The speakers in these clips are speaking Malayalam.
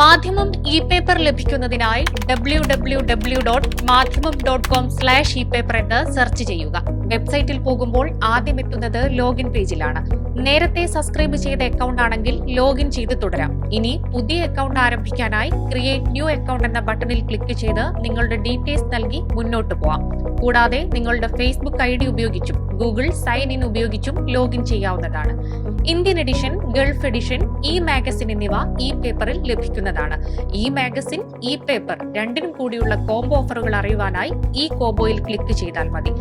മാധ്യമം ഇ പേപ്പർ ലഭിക്കുന്നതിനായി W W W dot Madhyamam dot com slash e paper എന്ന് സെർച്ച് ചെയ്യുക. വെബ്സൈറ്റിൽ പോകുമ്പോൾ ആദ്യം എത്തുന്നത് ലോഗിൻ പേജിലാണ് നേരത്തെ സബ്സ്ക്രൈബ് ചെയ്ത അക്കൗണ്ട് ആണെങ്കിൽ ലോഗിൻ ചെയ്ത് തുടരാം. ഇനി പുതിയ അക്കൗണ്ട് ആരംഭിക്കാനായി ക്രിയേറ്റ് ന്യൂ അക്കൗണ്ട് എന്ന ബട്ടണിൽ ക്ലിക്ക് ചെയ്ത് നിങ്ങളുടെ ഡീറ്റെയിൽസ് നൽകി മുന്നോട്ട് പോവാം. കൂടാതെ നിങ്ങളുടെ ഫേസ്ബുക്ക് ഐ ഡി ഉപയോഗിച്ചും ഗൂഗിൾ സൈൻ ഇൻ ഉപയോഗിച്ചും ലോഗിൻ ചെയ്യാവുന്നതാണ്. Indian edition Gulf edition e magazine എന്നിവ ഈ പേപ്പറിൽ ലഭിക്കുന്നതാണ്. ഇ മാഗസിൻ ഇ പേപ്പർ രണ്ടിനും കൂടിയുള്ള കോംബോ ഓഫറുകൾ അറിയുവാനായി ഈ കോംബോയിൽ ക്ലിക്ക് ചെയ്താൽ മതി.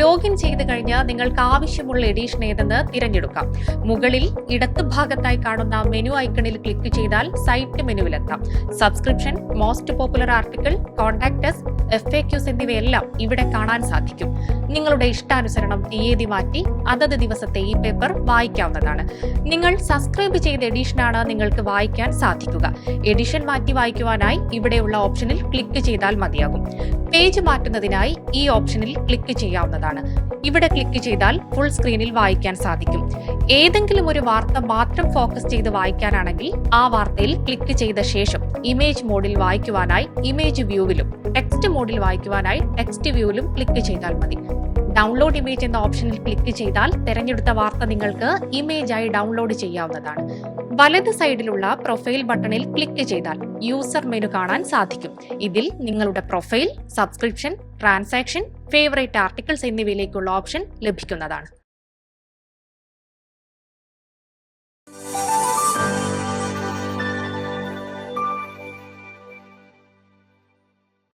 ലോഗിൻ ചെയ്ത് കഴിഞ്ഞാൽ നിങ്ങൾക്ക് ആവശ്യമുള്ള എഡിഷൻ ഏതെന്ന് തിരഞ്ഞെടുക്കാം. മുകളിൽ ഇടത്ത് ഭാഗത്തായി കാണുന്ന മെനു ഐക്കണിൽ ക്ലിക്ക് ചെയ്താൽ site മെനുവിലെത്താം subscription most popular article contacts F A Qs എന്നിവയെല്ലാം ഇവിടെ കാണാൻ സാധിക്കും. നിങ്ങളുടെ ഇഷ്ടാനുസരണം തീയതി മാറ്റി അതത് ദിവസത്തെ ഈ പേപ്പർ വായിക്കാവുന്നതാണ്. നിങ്ങൾ സബ്സ്ക്രൈബ് ചെയ്ത എഡിഷനാണ് നിങ്ങൾക്ക് വായിക്കാൻ സാധിക്കുക. എഡിഷൻ മാറ്റി വായിക്കുവാനായി ഇവിടെയുള്ള ഓപ്ഷനിൽ ക്ലിക്ക് ചെയ്താൽ മതിയാകും. പേജ് മാറ്റുന്നതിനായി ഈ ഓപ്ഷനിൽ ക്ലിക്ക് ചെയ്യാവുന്നതാണ്. ഇവിടെ ക്ലിക്ക് ചെയ്താൽ ഫുൾ സ്ക്രീനിൽ വായിക്കാൻ സാധിക്കും. ഏതെങ്കിലും ഒരു വാർത്ത മാത്രം ഫോക്കസ് ചെയ്ത് വായിക്കാനാണെങ്കിൽ ആ വാർത്തയിൽ ക്ലിക്ക് ചെയ്ത ശേഷം ഇമേജ് മോഡിൽ വായിക്കുവാനായി ഇമേജ് വ്യൂവിലും ടെക്സ്റ്റ് മോഡിൽ വായിക്കുവാനായി ടെക്സ്റ്റ് വ്യൂവിലും ക്ലിക്ക് ചെയ്താൽ മതി. ഡൗൺലോഡ് ഇമേജ് എന്ന ഓപ്ഷനിൽ ക്ലിക്ക് ചെയ്താൽ തിരഞ്ഞെടുത്ത വാർത്ത നിങ്ങൾക്ക് ഇമേജ് ആയി ഡൗൺലോഡ് ചെയ്യാവുന്നതാണ്. വലത് സൈഡിലുള്ള പ്രൊഫൈൽ ബട്ടണിൽ ക്ലിക്ക് ചെയ്താൽ യൂസർ മെനു കാണാൻ സാധിക്കും. ഇതിൽ നിങ്ങളുടെ profile subscription transaction favourite articles എന്നിവയിലേക്കുള്ള option ലഭിക്കുന്നതാണ്.